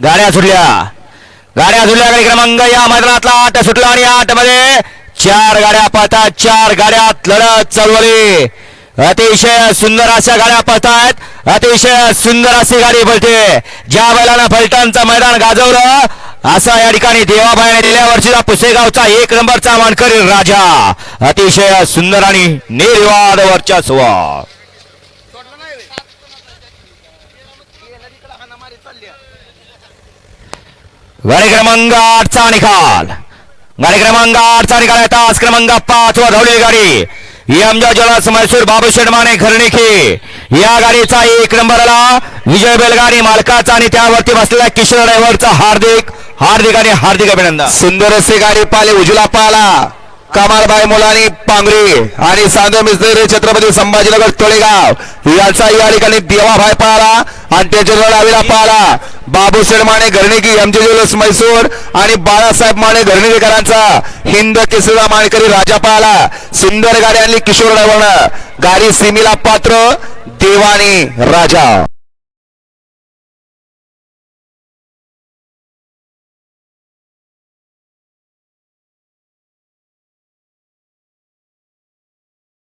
गाड्या सुटल्या. गाड्या सुटल्या गाडी क्रमांक या मैदानातला. आठ सुटला आणि आठमध्ये चार गाड्या पाहतात चार गाड्यात लढत चालवली अतिशय सुंदर अशा गाड्या पळतायत. अतिशय सुंदर अशी गाडी पळते. ज्या बैलानं फलटांचं मैदान गाजवलं असा या ठिकाणी देवाबाईने गेल्या वर्षीचा पुसेगावचा एक नंबरचा मानकरी राजा. अतिशय सुंदर आणि निर्वाद वर्चस्व गाडी क्रमांक आठचा निकाल गाडी क्रमांक आठचा निकाल आहे तास क्रमांक पाच व धावली गाडी. यमजा जलास मैसूर बाबू शेडमाने घरणेखे या गाडीचा एक नंबरला विजय बेलगाडी मालकाचा आणि त्यावरती बसलेल्या किशोर ड्रायव्हरचा हार्दिक हार्दिक आणि हार्दिक अभिनंदन. सुंदर असे गाडी पाले उजला पाला कमालबाई मुलानी पांगरी आणि सांदे मिस्त्री छत्रपती संभाजीनगर तोळेगाव. याचा या ठिकाणी देवाभाई पाला आणि त्याच्या डावीला पाला बाबू घरणेकी एम जे ज्वेलर्स मैसूर आणि बाळासाहेब माने घरणीकरांचा हिंद केसरीचा मानकरी राजा पाला सुंदर गाडी आणली किशोर ड्रायव्हरनं गाडी सिमिला पात्र देवानी राजा.